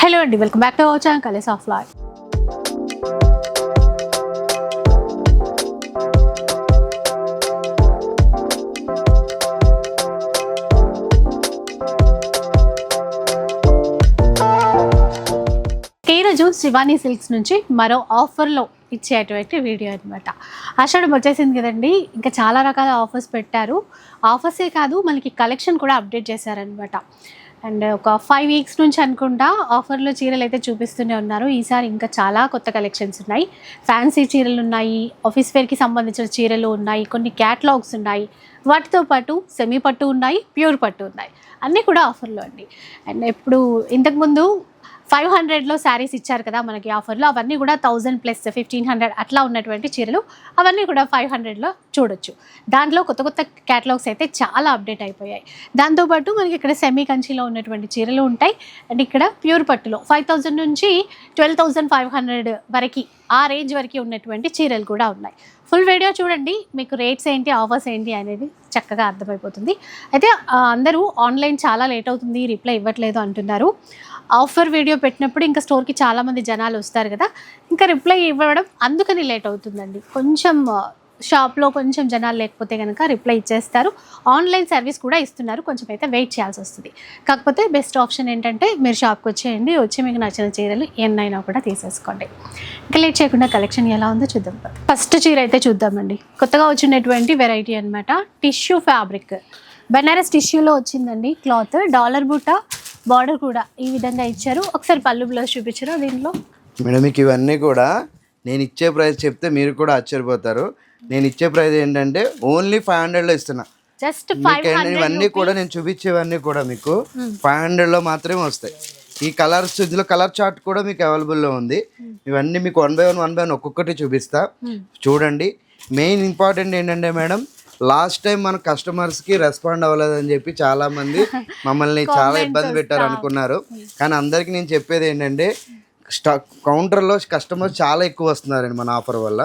Hello అండి welcome back to our channel colours of life. ఈరోజు Shivani silks నుంచి మరో ఆఫర్లో ఇచ్చేటువంటి వీడియో అనమాట ఆషాఢం వచ్చేసింది కదండి ఇంకా చాలా రకాల ఆఫర్స్ పెట్టారు. ఆఫర్సే కాదు మనకి కలెక్షన్ కూడా అప్డేట్ చేశారనమాట అండ్ ఒక ఫైవ్ వీక్స్ నుంచి అనుకుంటా ఆఫర్లో చీరలు అయితే చూపిస్తూనే ఉన్నారు. ఈసారి ఇంకా చాలా కొత్త కలెక్షన్స్ ఉన్నాయి. ఫ్యాన్సీ చీరలు ఉన్నాయి ఆఫీస్ వేర్కి సంబంధించిన చీరలు ఉన్నాయి కొన్ని క్యాటలాగ్స్ ఉన్నాయి. వాటితో పాటు సెమీ పట్టు ఉన్నాయి ప్యూర్ పట్టు ఉన్నాయి. అన్నీ కూడా ఆఫర్లో అండి. అండ్ ఇప్పుడు ఇంతకుముందు ఫైవ్ హండ్రెడ్లో శారీస్ ఇచ్చారు కదా మనకి ఆఫర్లో. అవన్నీ కూడా థౌజండ్ ప్లస్ ఫిఫ్టీన్ హండ్రెడ్ అట్లా ఉన్నటువంటి చీరలు. అవన్నీ కూడా ఫైవ్ హండ్రెడ్లో చూడొచ్చు. దాంట్లో కొత్త కొత్త క్యాటలాగ్స్ అయితే చాలా అప్డేట్ అయిపోయాయి. దాంతోపాటు మనకి ఇక్కడ సెమీ కంచిలో ఉన్నటువంటి చీరలు ఉంటాయి. అండ్ ఇక్కడ ప్యూర్ పట్టులో ఫైవ్ థౌజండ్ నుంచి ట్వెల్వ్ థౌజండ్ ఫైవ్ హండ్రెడ్ వరకు ఆ రేంజ్ వరకు ఉన్నటువంటి చీరలు కూడా ఉన్నాయి. ఫుల్ వీడియో చూడండి. మీకు రేట్స్ ఏంటి ఆఫర్స్ ఏంటి అనేది చక్కగా అర్థమైపోతుంది. అయితే అందరూ ఆన్లైన్ చాలా లేట్ అవుతుంది రిప్లై ఇవ్వట్లేదు అంటున్నారు. ఆఫర్ వీడియో పెట్టినప్పుడు ఇంకా స్టోర్కి చాలామంది జనాలు వస్తారు కదా ఇంకా రిప్లై ఇవ్వడం అందుకని లేట్ అవుతుందండి. కొంచెం షాప్లో కొంచెం జనాలు లేకపోతే కనుక రిప్లై ఇచ్చేస్తారు. ఆన్లైన్ సర్వీస్ కూడా ఇస్తున్నారు. కొంచెం అయితే వెయిట్ చేయాల్సి వస్తుంది. కాకపోతే బెస్ట్ ఆప్షన్ ఏంటంటే మీరు షాప్కి వచ్చేయండి వచ్చి మీకు నచ్చిన చీరలు ఎన్నైనా కూడా తీసేసుకోండి. ఇంకా లేట్ చేయకుండా కలెక్షన్ ఎలా ఉందో చూద్దాం. ఫస్ట్ చీర అయితే చూద్దామండి. కొత్తగా వచ్చినటువంటి వెరైటీ అనమాట టిష్యూ ఫ్యాబ్రిక్. బెనారస్ టిష్యూలో వచ్చిందండి క్లాత్ డాలర్ బుట్ట బార్డర్ కూడా ఈ విధంగా ఇచ్చారు. ఒకసారి పళ్ళు బ్లౌజ్ చూపించారు దీనిలో మేడం మీకు ఇవన్నీ కూడా నేను ఇచ్చే ప్రైస్ చెప్తే మీరు కూడా ఆశ్చర్యపోతారు. నేను ఇచ్చే ప్రైస్ ఏంటంటే ఓన్లీ ఫైవ్ హండ్రెడ్లో ఇస్తున్నా. జస్ట్ ఇవన్నీ కూడా నేను చూపించేవన్నీ కూడా మీకు ఫైవ్ హండ్రెడ్లో మాత్రమే వస్తాయి. ఈ కలర్స్ ఇందులో కలర్ చార్ట్ కూడా మీకు అవైలబుల్లో ఉంది. ఇవన్నీ మీకు one by one one by one ఒక్కొక్కటి చూపిస్తా. చూడండి. మెయిన్ ఇంపార్టెంట్ ఏంటంటే మేడం లాస్ట్ టైం మన కస్టమర్స్కి రెస్పాండ్ అవ్వలేదని చెప్పి చాలా మంది మమ్మల్ని చాలా ఇబ్బంది పెట్టారు అనుకున్నారు కానీ అందరికీ నేను చెప్పేది ఏంటంటే స్టాక్ కౌంటర్లో కస్టమర్స్ చాలా ఎక్కువ వస్తున్నారండి మన ఆఫర్ వల్ల.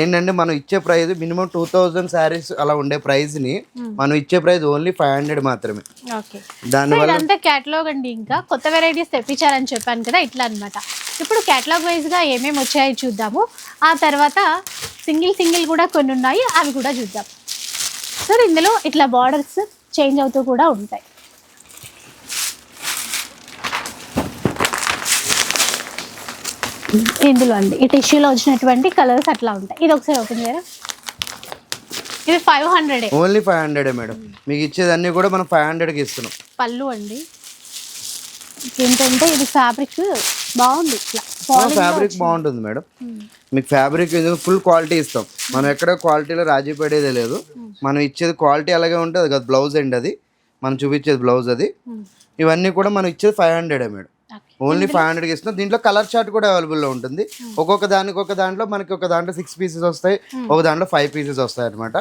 ఏంటంటే మనం ఇచ్చే price minimum two thousand sarees అలా ఉండే ప్రైస్ని మనం ఇచ్చే ప్రైస్ ఓన్లీ ఫైవ్ హండ్రెడ్ మాత్రమే. దానివల్ల ఇదంతా క్యాటలాగ్ అండి ఇంకా. కొత్త వెరైటీస్ తెప్పించారని చెప్పాను కదా ఇట్లా అన్నమాట. ఇప్పుడు క్యాటలాగ్ వైజ్గా ఏమేమి వచ్చాయో చూద్దాము. ఆ తర్వాత సింగిల్ సింగిల్ కూడా కొన్ని ఉన్నాయి అవి కూడా చూద్దాం. సార్ ఇందులో ఇట్లా బార్డర్స్ చేంజ్ అవుతూ కూడా ఉంటాయి. ఇందులో అండి ఈ టిష్యూలో వచ్చినటువంటి కలర్స్ అట్లా ఉంటాయి. ఇది ఒకసారి ఓపెన్ చేయరా? ఇది ఫైవ్ హండ్రెడే. ఓన్లీ ఫైవ్ హండ్రెడే మేడం. మీకు ఇచ్చేదన్నీ కూడా మనం ఫైవ్ హండ్రెడ్కి ఇస్తున్నాం. పళ్ళు అండి. ఏంటంటే ఇది ఫ్యాబ్రిక్ బాగుంది ఇట్లా. ఫ్యాబ్రిక్. బాగుంటుంది మేడం. మీకు ఫ్యాబ్రిక్ ఫుల్ క్వాలిటీ ఇస్తాం. మనం ఎక్కడ క్వాలిటీలో రాజీ పడేదే లేదు. మనం ఇచ్చేది క్వాలిటీ అలాగే ఉంటుంది కదా బ్లౌజ్ అండి అది. మనం చూపించేది బ్లౌజ్ అది. ఇవన్నీ కూడా మనం ఇచ్చేది ఫైవ్ హండ్రెడే మేడం. ఓన్లీ ఫైవ్ హండ్రెడ్కి ఇస్తున్నాం. దీంట్లో కలర్ చార్ట్ కూడా అవైలబుల్లో ఉంటుంది. ఒక్కొక్క దానికి ఒక దాంట్లో మనకి ఒక దాంట్లో సిక్స్ పీసెస్ వస్తాయి. ఒక దాంట్లో ఫైవ్ పీసెస్ వస్తాయి అనమాట.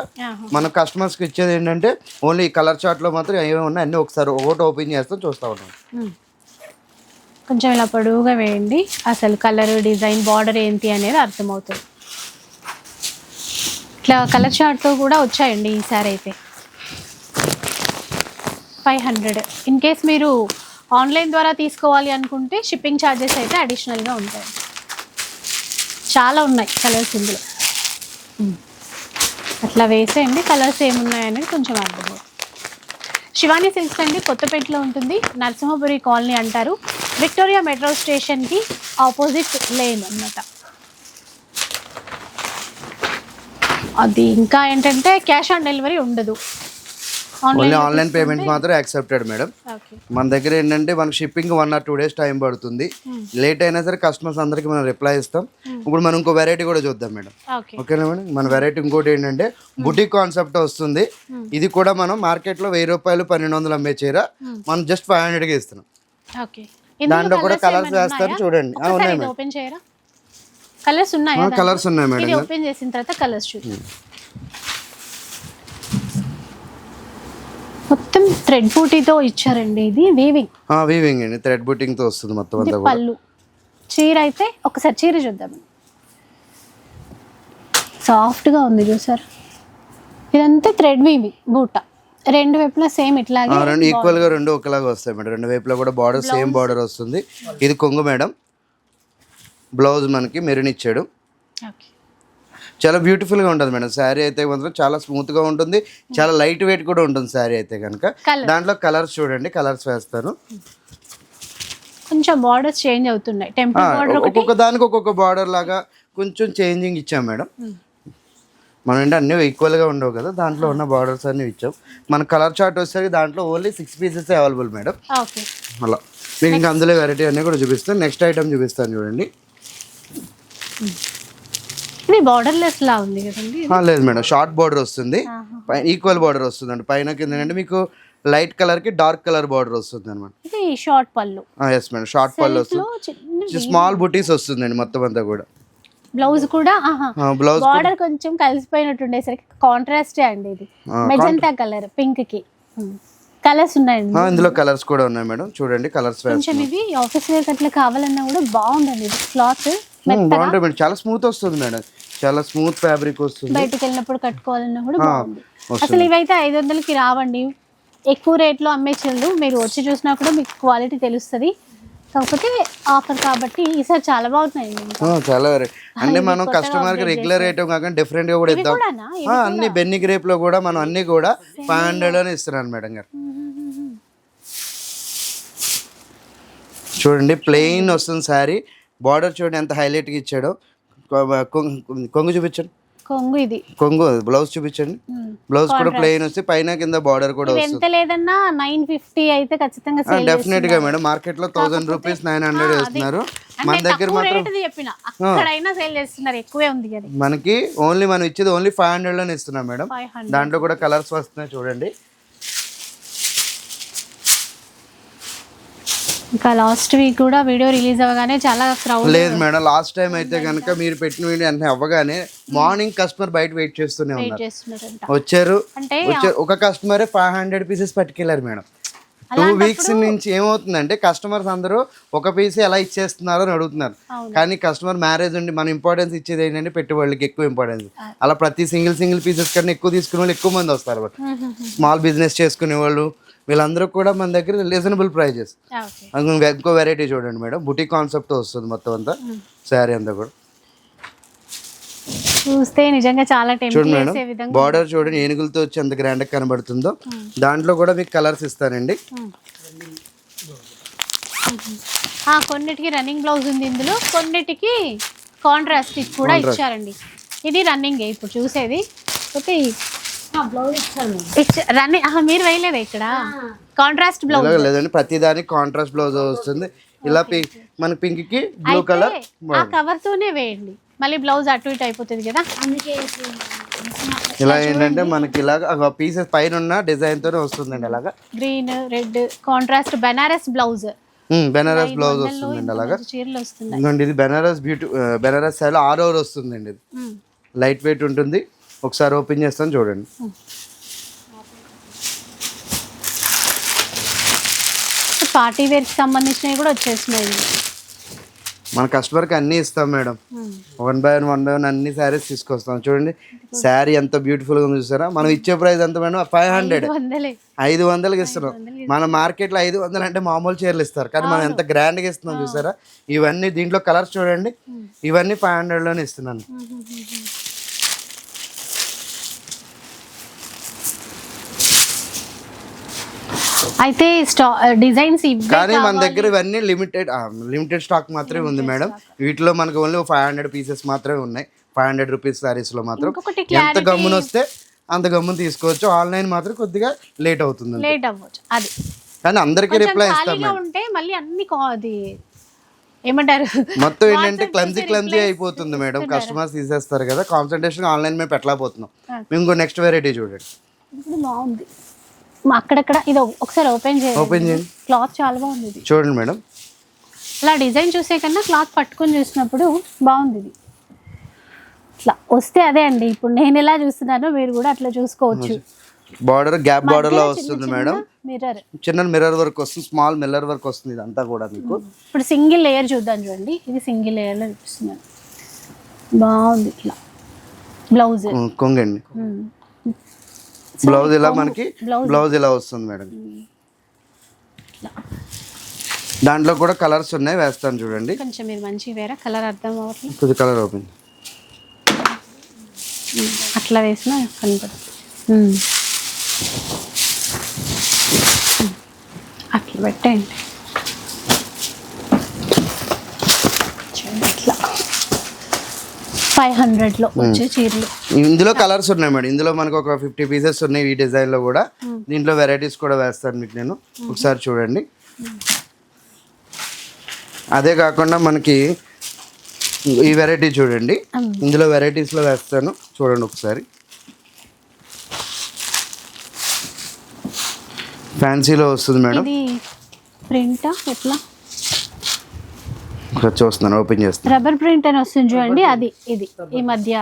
మన కస్టమర్స్కి ఇచ్చేది ఏంటంటే ఓన్లీ ఈ కలర్ చార్ట్లో మాత్రం ఏమేమి ఉన్నాయి అన్నీ ఒకసారి ఒకటి ఓపెన్ చేస్తాం చూస్తూ ఉంటాం. కొంచెం ఇలా పొడవుగా వేయండి. అసలు కలర్ డిజైన్ బార్డర్ ఏంటి అనేది అర్థమవుతుంది. ఇట్లా కలర్ చార్ట్తో కూడా వచ్చాయండి ఈసారి అయితే. ఫైవ్ హండ్రెడ్ ఇన్ కేస్ మీరు ఆన్లైన్ ద్వారా తీసుకోవాలి అనుకుంటే షిప్పింగ్ ఛార్జెస్ అయితే అడిషనల్గా ఉంటాయి. చాలా ఉన్నాయి కలర్స్ ఇందులో. అట్లా వేసేయండి. కలర్స్ ఏమున్నాయి అనేది కొంచెం అర్థమవుతుంది. శివాని సిల్క్స్ అండి కొత్తపేటలో ఉంటుంది. నరసింహపురి కాలనీ అంటారు. విక్టోరియా మెట్రో స్టేషన్కి ఆపోజిట్ లేన్ అన్నమాట. అది ఇంకా ఏంటంటే క్యాష్ ఆన్ డెలివరీ ఉండదు. ఓన్లీ ఆన్లైన్ పేమెంట్ మాత్రం యాక్సెప్టెడ్ మేడం మన దగ్గర ఏంటంటే మనకి shipping one or two days time పడుతుంది. లేట్ అయినా సరే కస్టమర్స్ అందరికి మనం రిప్లై ఇస్తాం ఇప్పుడు మనం ఇంకో వెరైటీ కూడా చూద్దాం మేడం ఓకే ఓకేనా మేడం మన వెరైటీ ఇంకోటి ఏంటంటే బుటిక్ కాన్సెప్ట్ వస్తుంది. ఇది కూడా మనం మార్కెట్లో వెయ్యి రూపాయలు పన్నెండు వందలు అమ్మే చీర. మనం జస్ట్ ఫైవ్ హండ్రెడ్కి ఇస్తున్నాం. ఓకే దాంట్లో కూడా colours వేస్తారు చూడండి. ఓపెన్ చేయరా? కలర్స్ ఉన్నాయా కలర్స్ ఉన్నాయి ఇది మేడం ఓపెన్ చేసిన తర్వాత కలర్స్ చూద్దాం మొత్తం థ్రెడ్ బూటీతో ఇచ్చారండి ఇది వీవింగ్ వీవింగ్ అండి. థ్రెడ్ బుటింగ్తో వస్తుంది మొత్తం అంతా కూడా. పళ్ళు. చీర అయితే ఒకసారి చీర చూద్దాం. సాఫ్ట్గా ఉంది చూసారు? ఇదంతా థ్రెడ్ వీవింగ్ బూట. రెండు వైపులా సేమ్ ఇట్లాగే రెండు ఈక్వల్గా రెండు ఒకలాగా వస్తాయి మేడం. రెండు వైపులా కూడా బార్డర్ సేమ్ బార్డర్ వస్తుంది. ఇది కొంగు మేడం. బ్లౌజ్ మనకి మెరూన్ ఇచ్చాడు. ఓకే చాలా బ్యూటిఫుల్గా ఉంటుంది మేడం. శారీ అయితే మాత్రం చాలా స్మూత్గా ఉంటుంది. చాలా లైట్ వెయిట్ కూడా ఉంటుంది శారీ అయితే కనుక. దాంట్లో కలర్స్ చూడండి. కలర్స్ వేస్తాను. కొంచెం బార్డర్స్ చేంజ్ అవుతున్నాయి. ఒక్కొక్క దానికి ఒక్కొక్క బార్డర్ లాగా కొంచెం చేంజింగ్ ఇచ్చాం మేడం. మనం ఏంటి అన్నీ ఈక్వల్గా ఉండవు కదా దాంట్లో ఉన్న బార్డర్స్ అన్ని ఇచ్చాం మన కలర్ చార్ట్ వచ్చేసరికి దాంట్లో only six pieces available madam అలా. మీకు ఇంకా అందులో వెరైటీ అన్నీ కూడా చూపిస్తాను. నెక్స్ట్ ఐటమ్ చూపిస్తాను చూడండి. ఇది బార్డర్లెస్ లా ఉంది కదండి. ఆ, లేదు మేడం షార్ట్ బార్డర్ వస్తుంది. ఈక్వల్ బార్డర్ వస్తుంది అండి పైన కింద అంటే మీకు లైట్ కలర్కి డార్క్ కలర్ బార్డర్ వస్తుంది అనమాట షార్ట్ పళ్ళు. ఎస్ మేడం షార్ట్ పళ్ళు వస్తుంది. స్మాల్ బుటీస్ వస్తుందండి మొత్తం అంతా కూడా. బ్లౌజ్ కూడా బ్లౌజ్ బార్డర్ కొంచెం కలిసిపోయినట్టు ఉండేసరికి కాంట్రాస్టే అండి ఇది. మెజంతా కలర్ పింక్కి కలర్స్ ఉన్నాయండి. ఇందులో కలర్స్ కూడా ఉన్నాయి మేడం. చూడండి కలర్స్ కొంచెం ఇది ఆఫీస్ వేర్ అట్లా కావాలన్నా కూడా బాగుందండి ఇది క్లాత్. బాగుంటుంది మేడం. చాలా స్మూత్ వస్తుంది మేడం. చాలా స్మూత్ ఫ్యాబ్రిక్ వస్తుంది. బయటికి వెళ్ళినప్పుడు కట్టుకోవాలన్నా కూడా. అసలు ఇవైతే ఐదు వందలకి రావండి. ఎక్కువ రేట్లో అమ్మే చెల్లు మీరు వచ్చి చూసినా కూడా మీకు క్వాలిటీ తెలుస్తుంది. కాకపోతే ఆఫర్ కాబట్టి ఈసారి చాలా బాగున్నాయండి చాలా వెరైటీ అంటే మనం కస్టమర్కి రెగ్యులర్ ఐటమ్ కాకుండా డిఫరెంట్గా కూడా ఇద్దాం. అన్ని బెన్ని గ్రేప్లో కూడా మనం అన్ని కూడా ఫైవ్ హండ్రెడ్లోనే ఇస్తున్నాను మేడం గారు. చూడండి ప్లెయిన్ వస్తుంది శారీ బార్డర్ చూడండి ఎంత హైలైట్గా ఇచ్చాడో. కొంగు చూపించండి. కొంగు ఇది. కొంగు బ్లౌజ్ చూపించండి. బ్లౌజ్ కూడా ప్లెయిన్ వస్తే పైన కింద బార్డర్ కూడా ఎంత లేదన్నా నైన్ ఫిఫ్టీ అయితే ఖచ్చితంగా సేల్ డెఫినెట్గా మేడం. మార్కెట్లో థౌసండ్ రూపీస్ నైన్ హండ్రెడ్ వేస్తున్నారు. మన దగ్గర మాత్రం రేటుది చెప్పిన. అక్కడైనా సేల్ చేస్తున్నారు. ఎక్కువే ఉంది కదా మనకి ఓన్లీ మనం ఇచ్చేది ఓన్లీ ఫైవ్ హండ్రెడ్లోనే ఇస్తున్నాం మేడం. దాంట్లో కూడా కలర్స్ వస్తున్నాయి చూడండి. ఇంకా లాస్ట్ వీక్ కూడా వీడియో రిలీజ్ అవ్వగానే చాలా క్రౌడ్ లేదు మేడం లాస్ట్ టైం అయితే కనుక మీరు పెట్టిన వీడియో అంటే అవ్వగానే మార్నింగ్ కస్టమర్ బయట వెయిట్ చేస్తూనే ఉన్నారు. వచ్చారు అంటే ఒక కస్టమరే ఫైవ్ హండ్రెడ్ పీసెస్ పట్టుకెళ్ళారు మేడం. టూ వీక్స్ నుంచి ఏమవుతుందంటే కస్టమర్స్ అందరూ ఒక పీస్ ఎలా ఇచ్చేస్తున్నారు అని అడుగుతున్నారు. కానీ కస్టమర్ మ్యారేజ్ ఉండి మనం ఇంపార్టెన్స్ ఇచ్చేది ఏంటంటే పెట్టుబడులకి ఎక్కువ ఇంపార్టెన్స్ అలా ప్రతి సింగిల్ సింగిల్ పీసెస్ కన్నా ఎక్కువ తీసుకునే వాళ్ళు ఎక్కువ మంది వస్తారు స్మాల్ బిజినెస్ చేసుకునే వాళ్ళు వీళ్ళందరూ కూడా మన దగ్గర రీజనబుల్ ప్రైజెస్. ఇంకో వెరైటీ చూడండి మేడం. బుటీ కాన్సెప్ట్ వస్తుంది మొత్తం అంతా. శారీ అంతా కూడా. చూస్తే నిజంగా చాలా చూడండి బార్డర్ చూడండి ఏనుగులతో వచ్చి ఎంత గ్రాండ్ కనబడుతుందో. దాంట్లో కూడా మీకు కలర్స్ ఇస్తానండి. కొన్నిటికి రన్నింగ్ బ్లౌజ్ ఉంది ఇందులో. కొన్నిటికి కాంట్రాస్ట్ కూడా ఇచ్చారండి. ఇది రన్నింగ్ ఇప్పుడు చూసేది. ఓకే. మీరు వేయలేదా ఇక్కడ? కాంట్రాస్ట్ బ్లౌజ్ లేదండి. ప్రతి దానికి కాంట్రాస్ట్ బ్లౌజ్ వస్తుంది. ఇలా పింక్ మన పింక్కి బ్లూ కలర్ ఆ కవర్ తోనే వేయండి. మళ్ళీ బ్లౌజ్ అటు ఇటు అయిపోతుంది కదా? ఇలా ఏంటంటే మనకి ఇలాగ పీసెస్ పైన ఉన్న డిజైన్ తోనే వస్తుందండి అలాగా? Green red contrast Banaras blouse Banaras blouse వస్తుందండి అలాగా? చీరలు ఇది Banaras beauty Banaras style over వస్తుందండి ఇది. లైట్ వెయిట్ ఉంటుంది. ఒకసారి ఓపెన్ చేస్తాను చూడండి. పార్టీ వేర్కి సంబంధించినవి కూడా వచ్చేసినాయి. మన కస్టమర్కి అన్నీ ఇస్తాం madam. One by one one by one అన్ని శారీస్ తీసుకొస్తాం. చూడండి శారీ ఎంత బ్యూటిఫుల్గా చూసారా? మనం ఇచ్చే ప్రైస్ ఎంత మేడం? ఫైవ్ హండ్రెడ్ ఐదు వందలకి ఇస్తున్నాం. మన మార్కెట్లో ఐదు వందలు అంటే మామూలు చీరలు ఇస్తారు. కానీ మనం ఎంత గ్రాండ్గా ఇస్తున్నాం చూసారా? ఇవన్నీ దీంట్లో కలర్స్ చూడండి. ఇవన్నీ ఫైవ్ హండ్రెడ్లోనే ఇస్తున్నాను. అయితే డిజైన్స్ కానీ మన దగ్గర ఇవన్నీ లిమిటెడ్ లిమిటెడ్ స్టాక్ మాత్రమే ఉంది మేడం. వీటిలో మనకు ఓన్లీ ఫైవ్ హండ్రెడ్ పీసెస్ మాత్రమే ఉన్నాయి. ఫైవ్ హండ్రెడ్ రూపీస్ శారీస్లో మాత్రం. ఇంకొకటి ఎంత గమ్మున వస్తే అంత గమ్మున తీసుకోవచ్చు. ఆన్లైన్ మాత్రం కొద్దిగా లేట్ అవుతుంది. లేట్ అవ్వచ్చు. అది. కానీ అందరికీ రిప్లై ఇస్తాం ఉంటే మళ్ళీ అన్ని అది ఏమంటారు? మొత్తం ఏంటంటే క్లమ్జీ క్లమ్జీ అయిపోతుంది మేడం. కస్టమర్స్ తీసేస్తారు కదా. కాన్సన్ట్రేషన్ ఆన్లైన్ మేము పెట్టలేకపోతున్నాం. మేము ఇంకో నెక్స్ట్ వెరైటీ చూడండి. బాగుంది. అక్కడక్కడ ఇది ఒకసారి ఓపెన్ చేయండి. ఓపెన్ చేయండి. క్లాత్ చాలా బాగుంది ఇది. చూడండి మేడం. అలా డిజైన్ చూసే కన్నా క్లాత్ పట్టుకొని చూసినప్పుడు బాగుంది ఇది. ఇట్లా వస్తే అదే అండి. ఇప్పుడు నేను ఎలా చూస్తున్నానో మీరు కూడా అట్లా చూసుకోవచ్చు. బార్డర్ గ్యాప్ బార్డర్లో వస్తుంది మేడం. మిర్రర్ చిన్న మిర్రర్ వర్క్ వస్తుంది స్మాల్ మిర్రర్ వర్క్ వస్తుంది ఇదంతా కూడా మీకు. ఇప్పుడు సింగిల్ లేయర్ చూద్దాం చూడండి. ఇది సింగిల్ లేయర్లో చూపిస్తున్నాను. బాగుంది ఇట్లా. బ్లౌజ్. కొంగండి. బ్లౌజ్ ఇలా మనకి? బ్లౌజ్ ఇలా వస్తుంది మేడం? దాంట్లో కూడా కలర్స్ ఉన్నాయి వేస్తాను చూడండి. కొంచెం మీరు మంచి వేరే కలర్ అర్థం అవ్వట్లేదు కొద్ది కలర్ ఓపెన్. అట్లా వేసినా కనపడదు. ఉమ్. అట్లా పెట్టేయండి చూడండి అట్లా ఫైవ్ హండ్రెడ్లో వచ్చే చీరలు. ఇందులో కలర్స్ ఉన్నాయి మేడం. ఇందులో మనకు ఒక ఫిఫ్టీ పీసెస్ ఉన్నాయి ఈ డిజైన్లో కూడా దీంట్లో వెరైటీస్ కూడా వేస్తాను మీకు నేను. ఒకసారి చూడండి. అదే కాకుండా మనకి ఈ వెరైటీ చూడండి. ఇందులో varieties లో వేస్తాను. చూడండి ఒకసారి. ఫ్యాన్సీలో వస్తుంది మేడం. ప్రింటా? ఎట్లా? ఇక్కడ చూస్తున్నాను ఓపెన్ చేస్తాను రబ్బర్ ప్రింట్ అని వస్తుంది చూడండి అది ఇది ఈ మధ్య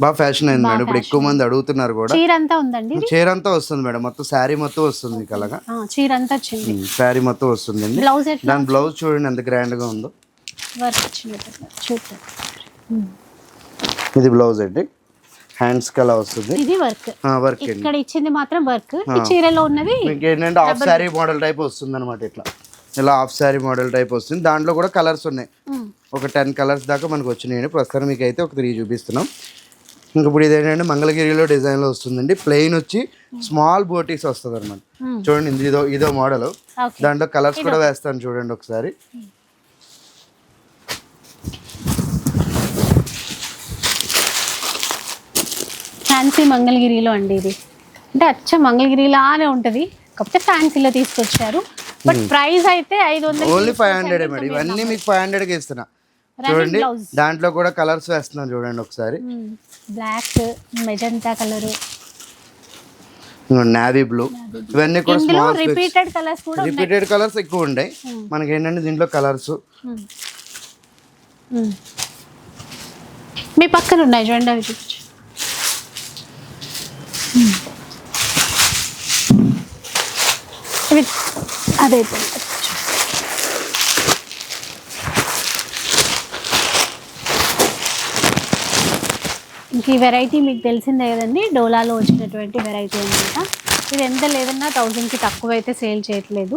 బాగా ఫ్యాషన్ అయింది మేడం ఇప్పుడు ఎక్కువ మంది అడుగుతున్నారు కూడా. చీర అంతా ఉందండి చీర అంతా వస్తుంది మేడం మొత్తం శారీ మొత్తం వస్తుంది అలాగా? ఆ, చీర అంతా వచ్చింది శారీ మొత్తం వస్తుందండి బ్లౌజ్ ఎట్లా దాని బ్లౌజ్ చూడండి ఎంత grand గా ఉందో. ఇది బ్లౌజ్ అండి. హ్యాండ్స్ కలా వస్తుంది. ఇది వర్క్ వర్క్ అండి. ఇక్కడ ఇచ్చింది మాత్రం వర్క్ ఈ చీరలో ఉన్నది మీకు ఏంటంటే హాఫ్ శారీ మోడల్ టైప్ వస్తుంది అనమాట ఇట్లా. ఇలా హాఫ్ శారీ మోడల్ టైప్ వస్తుంది. దాంట్లో కూడా కలర్స్ ఉన్నాయి. ఒక టెన్ కలర్స్ దాకా మనకు వచ్చినాయండి ప్రస్తుతం మీకు అయితే ఒక త్రీ చూపిస్తున్నాం. ఇంక ఇప్పుడు ఇది ఏంటంటే మంగళగిరిలో డిజైన్లో వస్తుందండి. ప్లెయిన్ వచ్చి స్మాల్ బోటీస్ వస్తుంది అనమాట. చూడండి ఇది ఇదో మోడల్. దాంట్లో కలర్స్ కూడా వేస్తాను చూడండి ఒకసారి. ఫ్యాన్సీ మంగళగిరిలో అండి ఇది. అంటే అచ్చ మంగళగిరిలానే ఉంటుంది. కాకపోతే ఫ్యాన్సీలో తీసుకొచ్చారు. బట్ ప్రైస్ అయితే ఐదు వందలు ఓన్లీ ఫైవ్ హండ్రెడ్ మేడం. ఇవన్నీ మీకు ఫైవ్ హండ్రెడ్కి ఇస్తున్నా. చూడండి దాంట్లో కూడా కలర్స్ వేస్తున్నాను చూడండి ఒకసారి. Black magenta colour navy blue ఇవన్నీ కూడా స్మాల్ రిపీటెడ్ కలర్స్ కూడా రిపీటెడ్ కలర్స్ ఎక్కువ ఉంటాయి మనకి ఏంటంటే దీంట్లో కలర్స్ ఉమ్. ఉమ్. మీ పక్కన ఉన్నాయి చూడండి అవి అదే ఇంక ఈ వెరైటీ మీకు తెలిసిందే కదండి డోలాలో వచ్చినటువంటి వెరైటీ అనమాట ఇది ఎంత లేదన్నా థౌజండ్కి తక్కువ అయితే సేల్ చేయట్లేదు.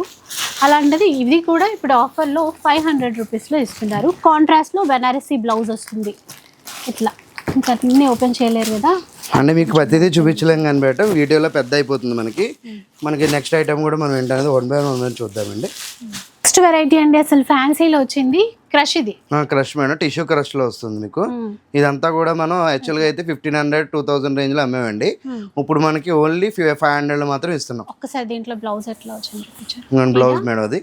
అలాంటిది ఇది కూడా ఇప్పుడు ఆఫర్లో ఫైవ్ హండ్రెడ్ రూపీస్లో ఇస్తున్నారు. కాంట్రాస్ట్లో బెనారసీ బ్లౌజ్ వస్తుంది. ఇట్లా. ఇంకా అన్నీ ఓపెన్ చేయలేరు కదా. అంటే మీకు ప్రతిదీ చూపించలేం కానీ బయట వీడియోలో పెద్ద అయిపోతుంది మనకి. మనకి నెక్స్ట్ ఐటమ్ కూడా మనం ఏంటనేది వన్ బై వన్ చూద్దామండి. నెక్స్ట్ వెరైటీ అండి అసలు ఫ్యాన్సీలో వచ్చింది క్రష్ ఇది. క్రష్ మేడం టిష్యూ క్రష్లో వస్తుంది మీకు. ఇదంతా కూడా మనం యాక్చువల్గా అయితే ఫిఫ్టీన్ హండ్రెడ్ టూ థౌసండ్ రేంజ్లో అమ్మేవండి. ఇప్పుడు మనకి ఓన్లీ ఫైవ్ హండ్రెడ్లో మాత్రం ఇస్తున్నాం. ఒక్కసారి దీంట్లో బ్లౌజ్ ఎట్లా వచ్చింది బ్లౌజ్ మేడం అది.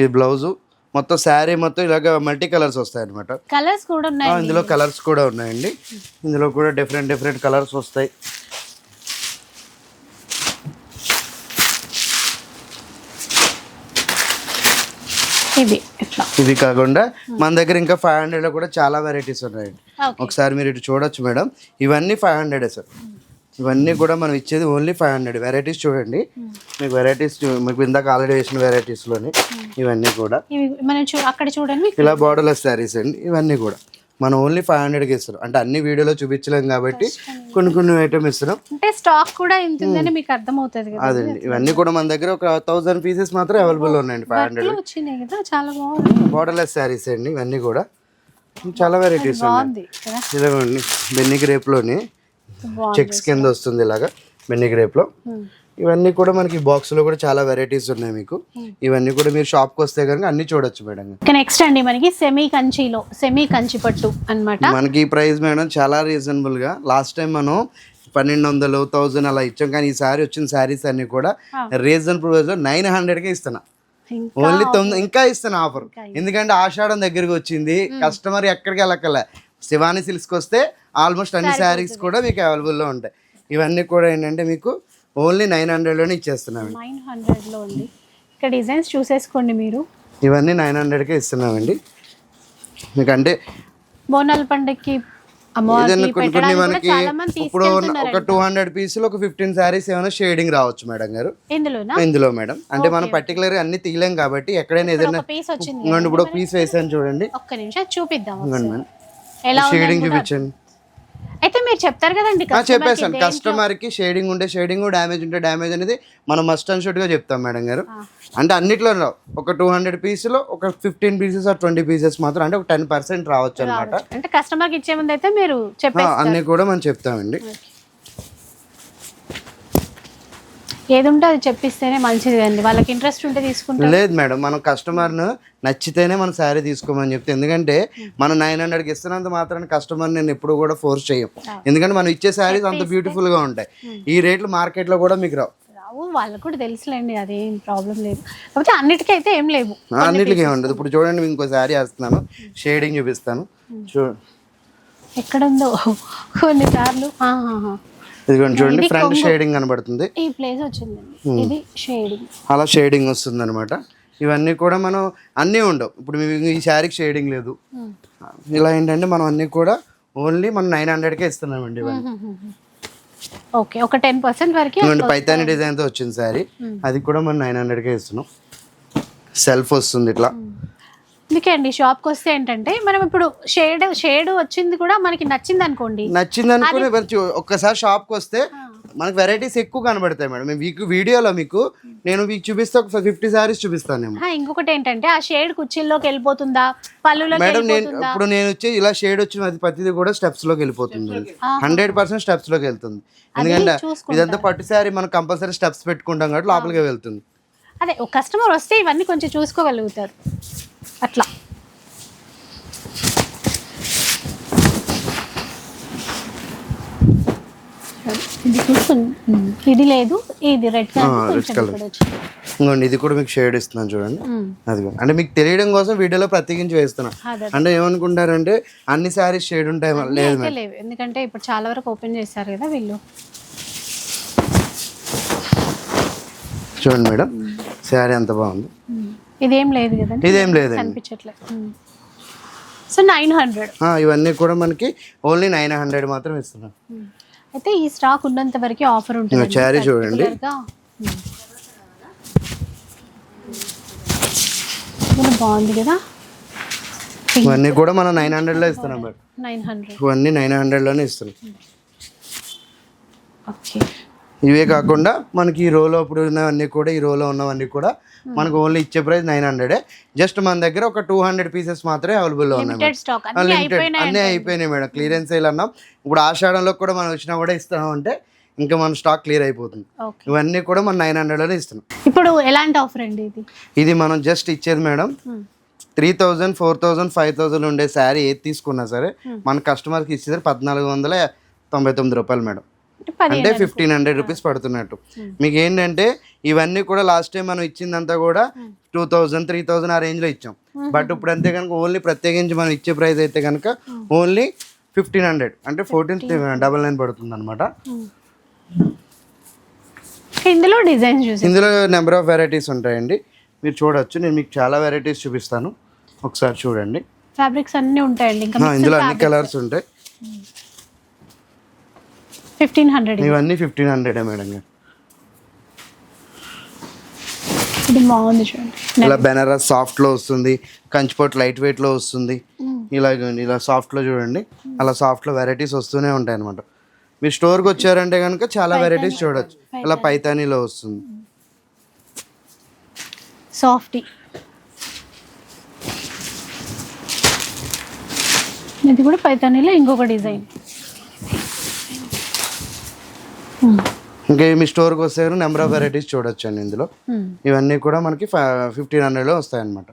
ఇది బ్లౌజ్ మొత్తం శారీ మొత్తం ఇలాగ మల్టీ కలర్స్ వస్తాయి అనమాట కలర్స్ కూడా ఉన్నాయి ఇందులో కలర్స్ కూడా ఉన్నాయండి. ఇందులో కూడా డిఫరెంట్ డిఫరెంట్ కలర్స్ వస్తాయి. ఇది కాకుండా మన దగ్గర ఇంకా ఫైవ్ హండ్రెడ్లో కూడా చాలా వెరైటీస్ ఉన్నాయండి. ఒకసారి మీరు ఇటు చూడొచ్చు మేడం. ఇవన్నీ ఫైవ్ హండ్రెడే సార్. ఇవన్నీ కూడా మనం ఇచ్చేది ఓన్లీ ఫైవ్ హండ్రెడ్. వెరైటీస్ చూడండి. మీకు వెరైటీస్ మీకు ఇందాక ఆల్రెడీ వేసిన వెరైటీస్లోని ఇవన్నీ కూడా. మనం అక్కడ చూడండి. ఇలా బార్డర్లెస్ శారీస్ అండి. ఇవన్నీ కూడా. మనం ఓన్లీ ఫైవ్ హండ్రెడ్కి ఇస్తున్నాం. అంటే అన్ని వీడియోలో చూపించలేం కాబట్టి కొన్ని కొన్ని ఐటమ్ ఇస్తున్నాం. అంటే స్టాక్ కూడా ఇంత ఉందని మీకు అర్థమవుతుంది కదా. అదండి. ఇవన్నీ కూడా మన దగ్గర ఒక థౌసండ్ పీసెస్ మాత్రం అవైలబుల్ ఉన్నాయండి ఫైవ్ హండ్రెడ్ వచ్చినాయి కదా. చాలా బాగుంది బార్డర్లెస్ శారీస్ అండి. ఇవన్నీ కూడా. చాలా వెరైటీస్ ఉన్నాయి. ఇదిగోండి. బెన్ని గ్రేప్లోని చెక్స్ కింద వస్తుంది ఇలాగా బెన్ని గ్రేప్లో ఇవన్నీ కూడా మనకి బాక్స్లో కూడా చాలా వెరైటీస్ ఉన్నాయి మీకు. ఇవన్నీ కూడా మీరు షాప్కి వస్తే కనుక అన్ని చూడొచ్చు మేడం నెక్స్ట్ అండి మనకి సెమీ కంచిలో సెమీ కంచి పట్టు అన్నమాట. మనకి ఈ ప్రైస్ మేడం చాలా రీజనబుల్గా. లాస్ట్ టైం మనం పన్నెండు వందలు థౌజండ్ అలా ఇచ్చాం కానీ ఈసారి వచ్చిన శారీస్ అన్ని కూడా రీజనబుల్ ప్రైస్లో నైన్ హండ్రెడ్కి ఇస్తున్నా. ఓన్లీ తొమ్మిది ఇంకా ఇస్తాను ఆఫర్ ఎందుకంటే ఆషాఢం దగ్గరికి వచ్చింది కస్టమర్ ఎక్కడికి వెళ్ళకలే శివాని సిల్క్స్కి వస్తే ఆల్మోస్ట్ అన్ని శారీస్ కూడా మీకు అవైలబుల్లో ఉంటాయి. ఇవన్నీ కూడా ఏంటంటే మీకు ఓన్లీ నైన్ హండ్రెడ్లోనే ఇచ్చేస్తున్నామండి. నైన్ హండ్రెడ్లో ఉంది. ఇక్కడ డిజైన్స్ చూసేసుకోండి మీరు. ఇవన్నీ నైన్ హండ్రెడ్కే ఇస్తున్నామండి. మీకు అంటే బోనాల పండగకి ఏదైనా కొన్ని కొన్ని మనకి ఇప్పుడు ఒక టూ హండ్రెడ్ పీసులు ఒక ఫిఫ్టీన్ శారీస్ ఏమైనా షేడింగ్ రావచ్చు మేడం గారు. ఇందులో మేడం అంటే మనం పర్టికులర్ అన్ని తీయలేం కాబట్టి ఎక్కడైనా ఏదైనా ఇప్పుడు ఒక పీస్ వేసాను చూడండి. ఒక్క నిమిషం చూపిద్దాం ఎలా షేడింగ్ చూపించండి. అయితే మీరు చెప్తారు కదండి చెప్పేసాను కస్టమర్కి షేడింగ్ ఉంటే షేడింగ్ డ్యామేజ్ ఉంటే డ్యామేజ్ అనేది మనం మస్ట్ అండ్ షుడ్గా చెప్తాం మేడం గారు. అంటే అన్నిట్లో. ఒక టూ హండ్రెడ్ పీసులో ఒక fifteen pieces or twenty pieces మాత్రం అంటే ఒక టెన్ పర్సెంట్ రావచ్చు. అనమాట అంటే కస్టమర్కి ఇచ్చే ముందు అయితే మీరు అన్ని కూడా మనం చెప్తామండి. ఏది ఉంటే అది చెప్పిస్తేనే మంచిది అండి వాళ్ళకి ఇంట్రెస్ట్ ఉంటే తీసుకుంటారు లేదు మేడం మనం కస్టమర్ను నచ్చితేనే మన శారీ తీసుకోమని చెప్తే. ఎందుకంటే మనం నైన్ హండ్రెడ్కి ఇస్తున్నంత మాత్రాన్ని కస్టమర్ నేను ఎప్పుడు కూడా ఫోర్స్ చేయం ఎందుకంటే మనం ఇచ్చే శారీస్ అంత beautiful గా ఉంటాయి. ఈ రేట్లు మార్కెట్లో కూడా మీకు రావు. రావు వాళ్ళకు కూడా తెలుసులేండి అదేం ప్రాబ్లం లేదు. కాకపోతే అన్నిటికీ అయితే ఏం లేవు. అన్నిటికీ ఉండదు. ఇప్పుడు చూడండి ఇంకో శారీ వేస్తున్నాను. షేడింగ్ చూపిస్తాను. చూ ఎక్కడ ఉందో కొన్నిసార్లు. ఇదిగోండి చూడండి ఫ్రంట్ షేడింగ్ కనబడుతుంది. ఈ ప్లేస్ వచ్చిందండి. ఇది షేడింగ్ అలా షేడింగ్ వస్తుంది అనమాట ఇవన్నీ కూడా మనం అన్నీ ఉండవు. ఇప్పుడు ఈ శారీకి షేడింగ్ లేదు. ఇలా ఏంటంటే మనం అన్నీ కూడా ఓన్లీ మనం నైన్ హండ్రెడ్కే ఇస్తున్నామండి ఇవన్నీ. ఓకే ఒక టెన్ పర్సెంట్ వరకు పైతాని డిజైన్తో వచ్చింది శారీ. అది కూడా మనం నైన్ హండ్రెడ్కే ఇస్తున్నాం. సెల్ఫ్ వస్తుంది ఇట్లా. అందుకే అండి షాప్కి వస్తే ఏంటంటే మనం ఇప్పుడు షేడ్ షేడ్ వచ్చింది కూడా మనకి నచ్చింది అనుకోండి. నచ్చింది అనుకుని ఒక్కసారి షాప్కి వస్తే మనకు వెరైటీస్ ఎక్కువ కనబడతాయి మేడం. మీకు వీడియోలో మీకు నేను మీకు చూపిస్తే ఒక ఫిఫ్టీ శారీస్ చూపిస్తాను నేను ఆ, ఇంకొకటి ఏంటంటే ఆ షేడ్ కుర్చీల్లోకి వెళ్ళిపోతుందా? పళ్ళులోకి మేడం నేను ఇప్పుడు నేను వచ్చి ఇలా షేడ్ వచ్చిన అది ప్రతిదీ కూడా స్టెప్స్లోకి వెళ్ళిపోతుంది. హండ్రెడ్ పర్సెంట్ స్టెప్స్లోకి వెళ్తుంది. ఎందుకంటే. ఇదంతా పట్టు శారీ మనం కంపల్సరీ స్టెప్స్ పెట్టుకుంటాం కాబట్టి లోపలికి వెళ్తుంది. అదే ఒక కస్టమర్ వస్తే ఇవన్నీ కొంచెం చూసుకోగలుగుతారు. అట్లా. ఇది లేదు ఇది రెడ్ కలర్. ఇక్కడ వచ్చింది ఇంకోండి ఇది కూడా మీకు షేడ్ ఇస్తున్నాను చూడండి. అది. అంటే మీకు తెలియడం కోసం వీడియోలో ప్రత్యేకించి వేస్తున్నా. అదే అంటే ఏమనుకుంటారంటే అన్ని శారీస్ షేడ్ ఉంటాయి. లేదు లేవు. ఎందుకంటే ఇప్పుడు చాలా వరకు ఓపెన్ చేశారు కదా వీళ్ళు. చూడండి మేడం శారీ ఎంత బాగుంది. ఇదేం లేదు కదండి. ఇదేం లేదండి. కనిపించట్లేదు. So nine hundred. ఇవన్నీ కూడా మనకి ఓన్లీ నైన్ హండ్రెడ్ మాత్రం ఇస్తున్నాం. అయితే ఈ స్టాక్ ఉన్నంత వరకు ఆఫర్ ఉంటుంది శారీ చూడండి. బాగుంది కదా? ఇవన్నీ కూడా మనం నైన్ హండ్రెడ్లో ఇస్తున్నాం మేడం నైన్ హండ్రెడ్. ఇవన్నీ నైన్ హండ్రెడ్లోనే ఇస్తున్నాం. ఓకే. ఇవే కాకుండా మనకి ఈ రోలో ఇప్పుడు ఉన్నవన్నీ కూడా ఈ రోలో ఉన్నవన్నీ కూడా మనకు ఓన్లీ ఇచ్చే ప్రైస్ నైన్ హండ్రెడే జస్ట్ మన దగ్గర ఒక టూ హండ్రెడ్ పీసెస్ మాత్రమే అవైలబుల్లో ఉన్నాయి లిమిటెడ్ అన్ని లిమిటెడ్ అయిపోయినాయి అన్నీ అయిపోయినాయి మేడం. క్లియరెన్స్ సేల్ అన్నాం. ఇప్పుడు ఆషాఢంలో కూడా మనం వచ్చినా కూడా ఇస్తామంటే ఇంకా మన స్టాక్ క్లియర్ అయిపోతుంది. ఇవన్నీ కూడా మనం నైన్ హండ్రెడ్లోనే ఇస్తున్నాం. ఇప్పుడు ఎలాంటి ఆఫర్ అండి ఇది? ఇది మనం జస్ట్ ఇచ్చేది madam Hmm. Three thousand four thousand five thousand ఉండే శారీ ఏది తీసుకున్నా సరే మన కస్టమర్కి ఇచ్చేది పద్నాలుగు వందల తొంభై తొమ్మిది రూపాయలు మేడం. అంటే ఫిఫ్టీన్ హండ్రెడ్ రూపీస్ పడుతున్నట్టు. మీకు ఏంటంటే ఇవన్నీ కూడా లాస్ట్ టైం మనం ఇచ్చిందంతా కూడా టూ థౌజండ్ త్రీ థౌజండ్ ఆ రేంజ్లో ఇచ్చాం. బట్ ఇప్పుడు అంతే కనుక ఓన్లీ ప్రత్యేకించి మనం ఇచ్చే ప్రైస్ అయితే కనుక ఓన్లీ ఫిఫ్టీన్ హండ్రెడ్ అంటే ఫోర్టీన్ డబల్ నైన్ పడుతుంది అనమాట ఇందులో డిజైన్స్ చూసి ఇందులో నెంబర్ ఆఫ్ వెరైటీస్ ఉంటాయండి. మీరు చూడొచ్చు. నేను మీకు చాలా వెరైటీస్ చూపిస్తాను. ఒకసారి చూడండి. ఫ్యాబ్రిక్స్ అన్ని ఉంటాయండి. ఇంకా ఇందులో అన్ని కలర్స్ ఉంటాయి. ఫిఫ్టీన్ హండ్రెడ్ ఇవన్నీ ఫిఫ్టీన్ హండ్రెడే మేడం గారు. ఇది బాగుంది చూడండి. ఇలా బెనారస్ సాఫ్ట్లో వస్తుంది కంచిపోట్ లైట్ వెయిట్లో వస్తుంది. ఇలా ఇలా సాఫ్ట్లో చూడండి అలా సాఫ్ట్లో వెరైటీస్ వస్తూనే ఉంటాయి అనమాట మీరు స్టోర్కి వచ్చారంటే కనుక చాలా వెరైటీస్ చూడొచ్చు. ఇలా పైతానీలో వస్తుంది. సాఫ్టీ ఇది కూడా పైతానీలో ఇంకొక డిజైన్ ఇంకా మీ స్టోర్కి వస్తే నెంబర్ ఆఫ్ వెరైటీస్ చూడొచ్చు అండి ఇందులో ఇవన్నీ కూడా మనకి ఫిఫ్టీన్ హండ్రెడ్లో వస్తాయి అనమాట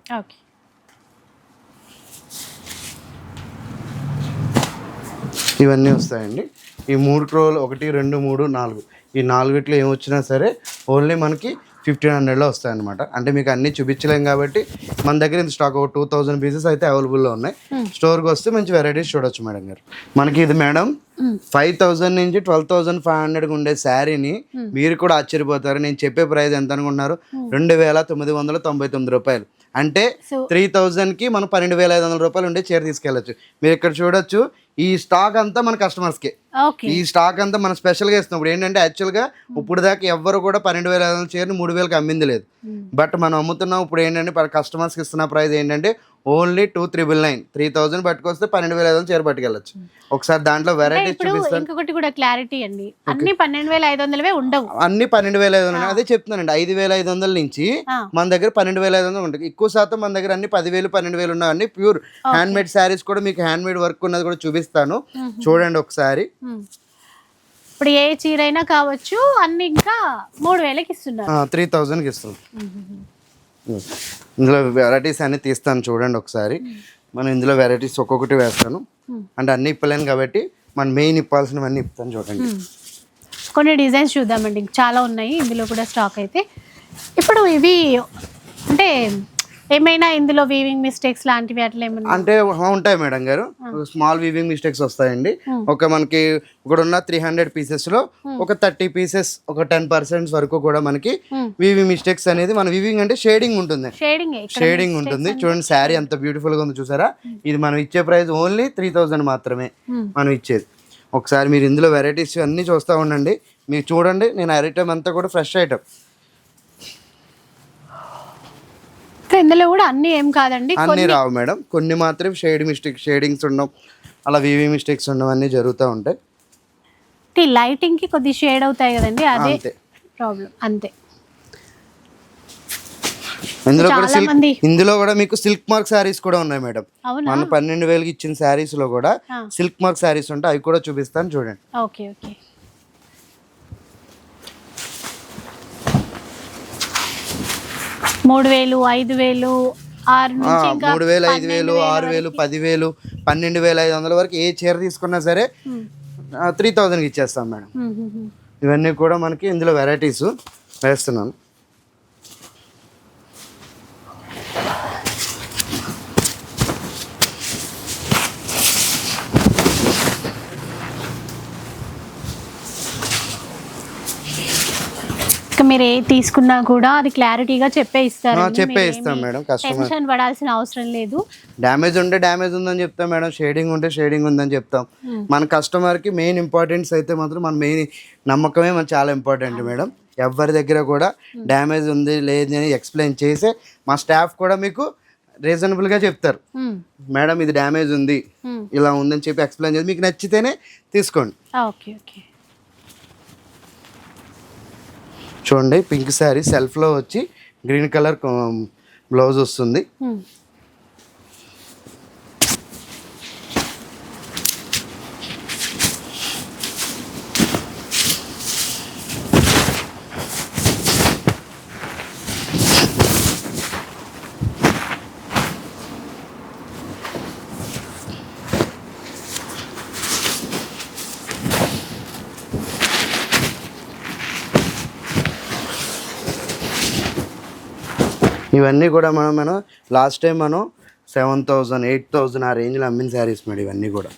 ఇవన్నీ వస్తాయండి. ఈ మూడు రోలు ఒకటి రెండు మూడు నాలుగు. ఈ నాలుగిట్లో ఏం వచ్చినా సరే ఓన్లీ మనకి ఫిఫ్టీన్ హండ్రెడ్లో వస్తాయన్నమాట. అంటే మీకు అన్నీ చూపించలేం కాబట్టి మన దగ్గర ఇంత స్టాక్ ఒక టూ థౌజండ్ పీసెస్ అయితే అవైలబుల్లో ఉన్నాయి. స్టోర్కి వస్తే మంచి వెరైటీస్ చూడొచ్చు మేడం గారు. మనకి ఇది మేడం ఫైవ్ థౌజండ్ నుంచి ట్వెల్వ్ థౌసండ్ ఫైవ్ హండ్రెడ్కి ఉండే శారీని మీరు కూడా ఆశ్చర్యపోతారు. నేను చెప్పే ప్రైస్ ఎంత అనుకుంటున్నారు? రెండు వేల తొమ్మిది వందల తొంభై తొమ్మిది రూపాయలు. అంటే త్రీ థౌజండ్కి మనం పన్నెండు వేల ఐదు వందల రూపాయలు ఉండే చీర తీసుకెళ్ళచ్చు. మీరు ఇక్కడ చూడొచ్చు ఈ స్టాక్ అంతా మన కస్టమర్స్కి ఈ స్టాక్ అంతా మనం స్పెషల్గా ఇస్తున్నాం. ఇప్పుడు ఏంటంటే యాక్చువల్గా ఇప్పుడు దాకా ఎవ్వరు కూడా పన్నెండు వేల ఐదు వందల చీరని మూడు వేలకు అమ్మింది లేదు. బట్ మనం అమ్ముతున్నాం. ఇప్పుడు ఏంటంటే కస్టమర్స్కి ఇస్తున్న ప్రైస్ ఏంటంటే only two triple nine three thousand పట్టుకొస్తే పన్నెండు వేల ఐదు వందల చీర పట్టుకెళ్ళచ్చు. ఒకసారి దాంట్లో చూపిస్తాను. ఇంకొకటి కూడా క్లారిటీ అండి. అన్ని పన్నెండు వేల ఐదు వందలవే ఉండవు. అన్ని పన్నెండు వేల ఐదు వందలు. అదే చెప్తున్నానండి. ఐదు వేల ఐదు వందల నుంచి. మన దగ్గర పన్నెండు వేల ఐదు వందలు ఉంటుంది ఎక్కువ శాతం మన దగ్గర అన్ని పదివేలు పన్నెండు వేలు ఉన్నవన్నీ ప్యూర్ హ్యాండ్ మేడ్ శారీస్ కూడా మీకు హ్యాండ్ మేడ్ వర్క్ ఉన్నది కూడా చూపిస్తాను. చూడండి ఒకసారి. ఇప్పుడు ఏ చీర అయినా కావచ్చు అన్ని ఇంకా మూడు వేలకి ఇస్తున్నారు. త్రీ థౌజండ్కి ఇస్తాం ఇందులో వెరైటీస్ అన్ని తీస్తాను చూడండి ఒకసారి. మనం ఇందులో వెరైటీస్ ఒక్కొక్కటి వేస్తాను. అంటే అన్ని ఇప్పలేను కాబట్టి మనం మెయిన్ ఇప్పాల్సినవన్నీ ఇస్తాను చూడండి. కొన్ని డిజైన్స్ చూద్దామండి. చాలా ఉన్నాయి ఇందులో కూడా స్టాక్ అయితే. ఇప్పుడు ఇవి అంటే ఏమైనా ఇందులో వీవింగ్ మిస్టేక్స్ లాంటివి అట్లా ఏమైనా అంటే ఉంటాయి మేడం గారు. స్మాల్ వీవింగ్ మిస్టేక్స్ వస్తాయండి. ఒక మనకి ఇక్కడ ఉన్న త్రీ హండ్రెడ్ పీసెస్లో ఒక థర్టీ పీసెస్ ఒక టెన్ పర్సెంట్ వరకు కూడా మనకి. వీవింగ్ మిస్టేక్స్ అనేది మన వీవింగ్ అంటే షేడింగ్ ఉంటుంది. షేడింగ్ షేడింగ్ ఉంటుంది. చూడండి శారీ ఎంత బ్యూటిఫుల్గా ఉంది చూసారా? ఇది మనం ఇచ్చే ప్రైస్ ఓన్లీ త్రీ థౌజండ్ మాత్రమే మనం ఇచ్చేది. ఒకసారి మీరు ఇందులో వెరైటీస్ అన్నీ చూస్తూ ఉండండి. మీరు చూడండి నేను ఐటమ్ అంతా కూడా ఫ్రెష్ ఐటమ్ ఇందులో కూడా అన్ని ఏం కాదండి. అన్నీ రావు మేడం. కొన్ని మాత్రం షేడ్ మిస్టేక్ షేడింగ్స్ ఉండవు. అలా వీవింగ్ మిస్టేక్స్ ఉండవు అన్నీ జరుగుతూ ఉంటాయి. లైటింగ్కి కొద్ది షేడ్ అవుతాయి కదండి అదే ప్రాబ్లం అంతే. ఇందులో కూడా సిల్క్ ఇందులో కూడా మీకు సిల్క్ మార్క్ శారీస్ కూడా ఉన్నాయి మేడం. మన పన్నెండు వేలకి ఇచ్చిన శారీస్లో కూడా. సిల్క్ మార్క్ శారీస్ ఉంటాయి. అవి కూడా చూపిస్తాను చూడండి. Okay okay. మూడు వేలు ఐదు వేలు ఆరు ఆ, నుంచి ఇంకా మూడు వేలు ఐదు వేలు ఆరు వేలు పదివేలు పన్నెండు వేల ఐదు వందల వరకు ఏ చీర తీసుకున్నా సరే త్రీ థౌజండ్కి ఇచ్చేస్తాం మేడం. ఇవన్నీ కూడా మనకి ఇందులో వెరైటీస్ వేస్తున్నాను. మీరు ఏ తీసుకున్నా కూడా అది క్లారిటీగా చెప్పే ఇస్తారు చెప్పే ఇస్తాం మేడం కస్టమర్ టెన్షన్ పడాల్సిన అవసరం లేదు. డ్యామేజ్ ఉంటే డ్యామేజ్ ఉందని చెప్తాం మేడం షేడింగ్ ఉంటే షేడింగ్ ఉందని చెప్తాం. మన కస్టమర్కి మెయిన్ ఇంపార్టెన్స్ అయితే మాత్రం మన మెయిన్ నమ్మకమే మన చాలా ఇంపార్టెంట్ మేడం. ఎవరి దగ్గర కూడా డ్యామేజ్ ఉంది లేదు అని ఎక్స్ప్లెయిన్ చేసే మా స్టాఫ్ కూడా మీకు రీజనబుల్గా చెప్తారు. మేడం ఇది డ్యామేజ్ ఉంది. ఇలా ఉందని చెప్పి ఎక్స్ప్లెయిన్ చేసి మీకు నచ్చితేనే తీసుకోండి. Okay okay. చూడండి పింక్ శారీ సెల్ఫ్లో వచ్చి గ్రీన్ కలర్ బ్లౌజ్ వస్తుంది. Hmm. ఇవన్నీ కూడా మనం మనం లాస్ట్ టైం మనం సెవెన్ థౌజండ్ ఎయిట్ థౌజండ్ ఆ రేంజ్లో అమ్మిన శారీస్ మేడం ఇవన్నీ కూడా.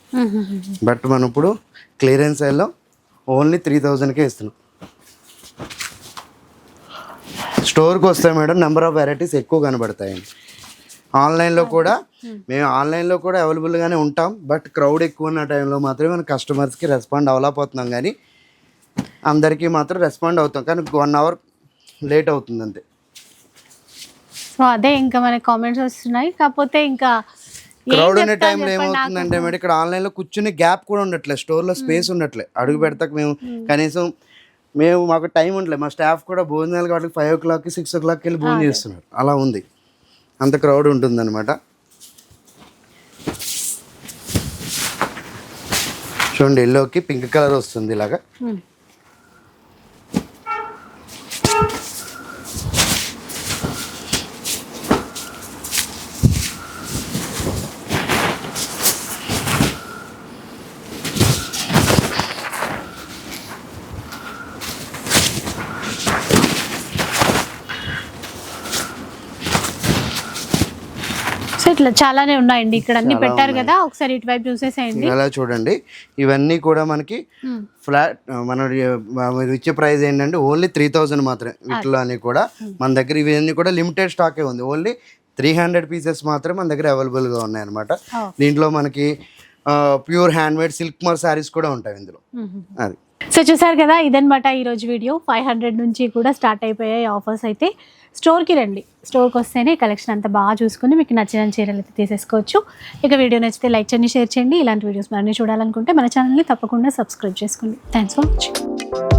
బట్ మనం ఇప్పుడు క్లియరెన్స్ సేల్లో ఓన్లీ త్రీ థౌజండ్కే ఇస్తున్నాం. స్టోర్కి వస్తే మేడం నెంబర్ ఆఫ్ వెరైటీస్ ఎక్కువ కనబడతాయండి ఆన్లైన్లో కూడా మేము ఆన్లైన్లో కూడా అవైలబుల్గానే ఉంటాం. బట్ క్రౌడ్ ఎక్కువ ఉన్న టైంలో మాత్రమే మన కస్టమర్స్కి రెస్పాండ్ అవ్వలేకపోతున్నాం. కానీ అందరికీ మాత్రం రెస్పాండ్ అవుతాం. కానీ వన్ అవర్ లేట్ అవుతుంది అంతే. సో అదే ఇంకా మనకి కామెంట్స్ వస్తున్నాయి. కాకపోతే ఇంకా క్రౌడ్ చెప్తాను టైంలో? ఏమవుతుందంటే మేడం ఇక్కడ ఆన్లైన్లో కూర్చుని గ్యాప్ కూడా ఉండట్లే స్టోర్లో స్పేస్ ఉండట్లే. అడుగు పెడతాక మేము కనీసం మేము మాకు టైం ఉండలేదు మా స్టాఫ్ కూడా భోజనాలు కాబట్టి five o'clock six o'clock వెళ్ళి భోజనం చేస్తున్నారు. అలా ఉంది. అంత క్రౌడ్ ఉంటుంది అనమాట చూడండి ఎల్లోకి పింక్ కలర్ వస్తుంది ఇలాగా. ఇట్లా చాలానే ఉన్నాయండి ఇక్కడ అన్ని పెట్టారు. కదా ఒకసారి ఇటువైపు చూసేసేయండి. ఇలా చూడండి. ఇవన్నీ కూడా మనకి. ఫ్లాట్ మన ఇచ్చే ప్రైస్ ఏంటంటే ఓన్లీ త్రీ థౌజండ్ మాత్రమే వీటిలో అని కూడా మన దగ్గర ఇవన్నీ కూడా లిమిటెడ్ స్టాకే ఉంది. ఓన్లీ త్రీ హండ్రెడ్ పీసెస్ మాత్రమే మన దగ్గర అవైలబుల్గా ఉన్నాయి అనమాట Oh. దీంట్లో మనకి ప్యూర్ హ్యాండ్మేడ్ సిల్క్ మర్ శారీస్ కూడా ఉంటాయి ఇందులో. అది. సో చూసారు కదా ఇదనమాట ఈరోజు వీడియో. ఫైవ్ హండ్రెడ్ నుంచి కూడా స్టార్ట్ అయిపోయాయి ఆఫర్స్ అయితే. స్టోర్కి రండి. స్టోర్కి వస్తేనే కలెక్షన్ అంతా బాగా చూసుకుని మీకు నచ్చిన చీరలు అయితే తీసేసుకోవచ్చు. ఇక వీడియో నచ్చితే లైక్ చేయండి షేర్ చేయండి. ఇలాంటి వీడియోస్ మరిన్ని చూడాలనుకుంటే మన ఛానల్ని తప్పకుండా సబ్స్క్రైబ్ చేసుకోండి. Thanks for watching.